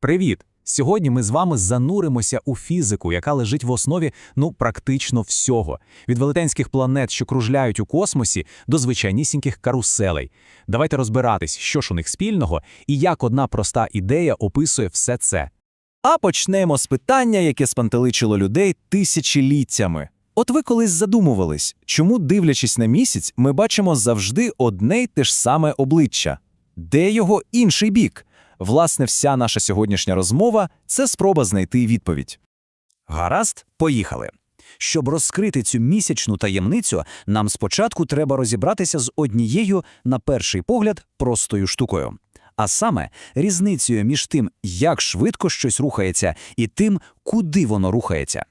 Привіт! Сьогодні ми з вами зануримося у фізику, яка лежить в основі ну практично всього: від велетенських планет, що кружляють у космосі, до звичайнісіньких каруселей. Давайте розбиратись, що ж у них спільного і як одна проста ідея описує все це. А почнемо з питання, яке спантеличило людей тисячоліттями. От ви колись задумувались, чому, дивлячись на місяць, ми бачимо завжди одне й те ж саме обличчя? Де його інший бік? Власне, вся наша сьогоднішня розмова це спроба знайти відповідь. Гаразд, поїхали. Щоб розкрити цю місячну таємницю, нам спочатку треба розібратися з однією, на перший погляд, простою штукою. А саме різницею між тим, як швидко щось рухається, і тим, куди воно рухається.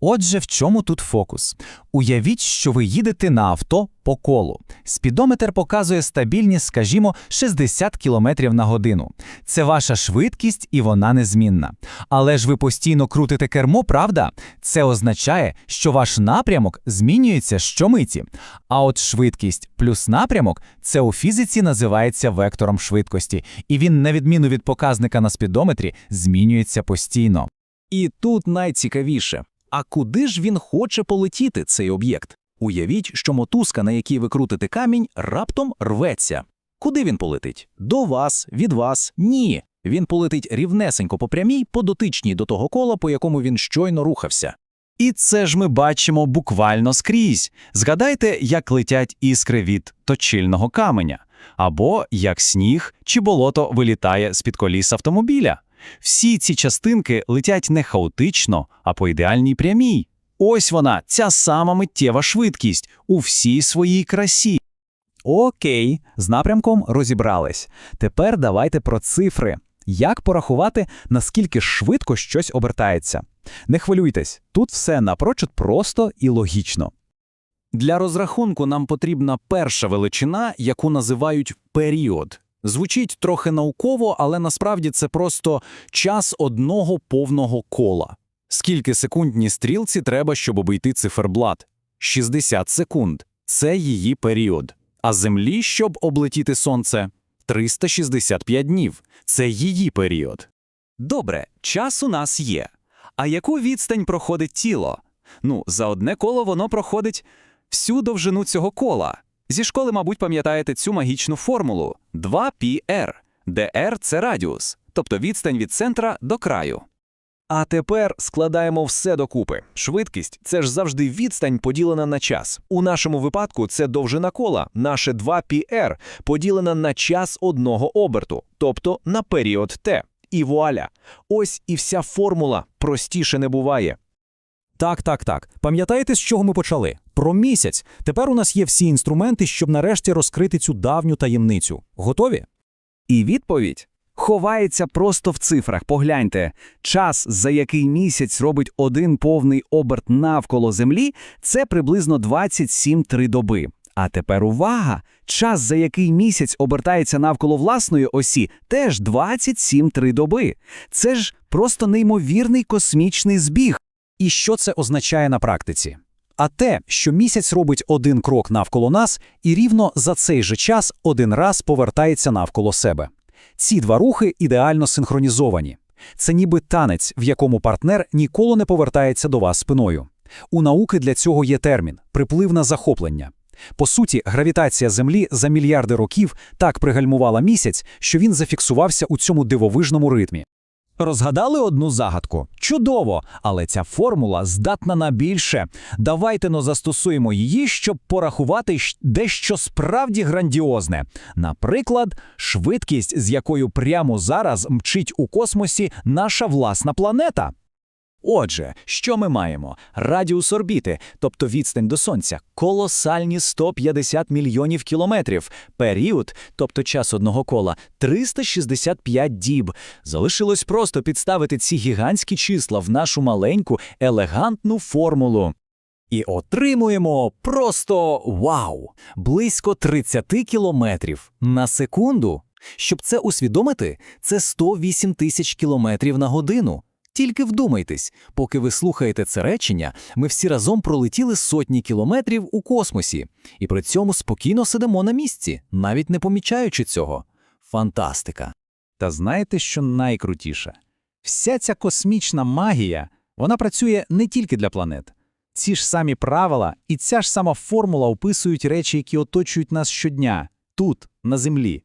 Отже, в чому тут фокус? Уявіть, що ви їдете на авто по колу. Спідометр показує стабільність, скажімо, 60 км на годину. Це ваша швидкість і вона незмінна. Але ж ви постійно крутите кермо, правда? Це означає, що ваш напрямок змінюється щомиті. А от швидкість плюс напрямок це у фізиці називається вектором швидкості, і він, на відміну від показника на спідометрі, змінюється постійно. І тут найцікавіше. А куди ж він хоче полетіти, цей об'єкт? Уявіть, що мотузка, на якій ви крутите камінь, раптом рветься. Куди він полетить? До вас, від вас? Ні. Він полетить рівнесенько по прямій, по дотичній до того кола, по якому він щойно рухався. І це ж ми бачимо буквально скрізь. Згадайте, як летять іскри від точильного каменя, або як сніг чи болото вилітає з-під коліс автомобіля. Всі ці частинки летять не хаотично, а по ідеальній прямій. Ось вона, ця сама миттєва швидкість у всій своїй красі. Окей, з напрямком розібрались. Тепер давайте про цифри. Як порахувати, наскільки швидко щось обертається? Не хвилюйтесь, тут все напрочуд просто і логічно. Для розрахунку нам потрібна перша величина, яку називають період. Звучить трохи науково, але насправді це просто час одного повного кола. Скільки секундній стрілці треба, щоб обійти циферблат? 60 секунд. Це її період. А Землі, щоб облетіти Сонце? 365 днів. Це її період. Добре, час у нас є. А яку відстань проходить тіло? Ну, за одне коло воно проходить всю довжину цього кола. Зі школи, мабуть, пам'ятаєте цю магічну формулу 2πr, де r – це радіус, тобто відстань від центра до краю. А тепер складаємо все докупи. Швидкість це ж завжди відстань поділена на час. У нашому випадку це довжина кола, наше 2πr, поділена на час одного оберту, тобто на період t. І вуаля. Ось і вся формула простіше не буває. Так, так, так. Пам'ятаєте, з чого ми почали? Про місяць. Тепер у нас є всі інструменти, щоб нарешті розкрити цю давню таємницю. Готові? І відповідь ховається просто в цифрах. Погляньте, час, за який місяць робить один повний оберт навколо Землі, це приблизно 27-3 доби. А тепер увага! Час, за який місяць обертається навколо власної осі, теж 27-3 доби. Це ж просто неймовірний космічний збіг. І що це означає на практиці? А те, що місяць робить один крок навколо нас і рівно за цей же час один раз повертається навколо себе. Ці два рухи ідеально синхронізовані. Це ніби танець, в якому партнер ніколи не повертається до вас спиною. У науки для цього є термін припливне захоплення. По суті, гравітація Землі за мільярди років так пригальмувала місяць, що він зафіксувався у цьому дивовижному ритмі. Розгадали одну загадку? Чудово! Але ця формула здатна на більше. Давайте но застосуємо її, щоб порахувати дещо справді грандіозне. Наприклад, швидкість, з якою прямо зараз мчить у космосі наша власна планета. Отже, що ми маємо? Радіус орбіти, тобто відстань до Сонця, колосальні 150 мільйонів кілометрів. Період, тобто час одного кола, 365 діб. Залишилось просто підставити ці гігантські числа в нашу маленьку, елегантну формулу. І отримуємо просто вау! Близько 30 кілометрів на секунду. Щоб це усвідомити, це 108 тисяч кілометрів на годину. Тільки вдумайтесь, поки ви слухаєте це речення, ми всі разом пролетіли сотні кілометрів у космосі, і при цьому спокійно сидимо на місці, навіть не помічаючи цього. Фантастика! Та знаєте, що найкрутіше? Вся ця космічна магія, вона працює не тільки для планет. Ці ж самі правила і ця ж сама формула описують речі, які оточують нас щодня, тут, на Землі.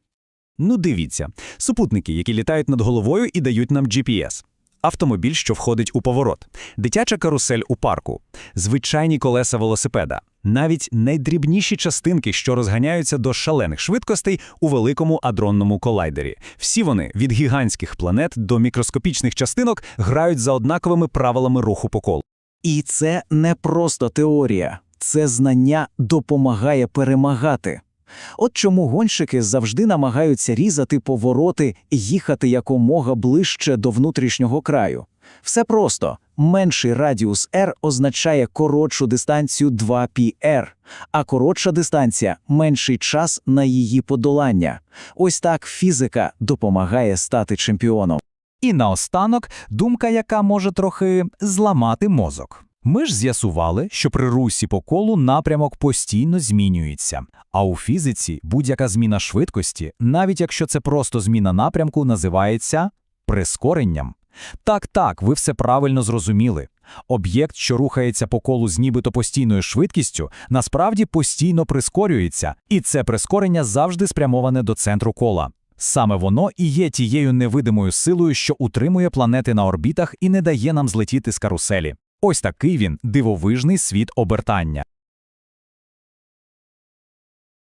Ну дивіться, супутники, які літають над головою і дають нам GPS. Автомобіль, що входить у поворот, дитяча карусель у парку, звичайні колеса велосипеда, навіть найдрібніші частинки, що розганяються до шалених швидкостей у великому адронному колайдері. Всі вони від гігантських планет до мікроскопічних частинок грають за однаковими правилами руху по колу. І це не просто теорія, це знання допомагає перемагати. От чому гонщики завжди намагаються різати повороти і їхати якомога ближче до внутрішнього краю. Все просто. Менший радіус R означає коротшу дистанцію 2πr, а коротша дистанція – менший час на її подолання. Ось так фізика допомагає стати чемпіоном. І наостанок думка, яка може трохи зламати мозок. Ми ж з'ясували, що при русі по колу напрямок постійно змінюється, а у фізиці будь-яка зміна швидкості, навіть якщо це просто зміна напрямку, називається прискоренням. Так, так, ви все правильно зрозуміли. Об'єкт, що рухається по колу з нібито постійною швидкістю, насправді постійно прискорюється, і це прискорення завжди спрямоване до центру кола. Саме воно і є тією невидимою силою, що утримує планети на орбітах і не дає нам злетіти з каруселі. Ось такий він дивовижний світ обертання.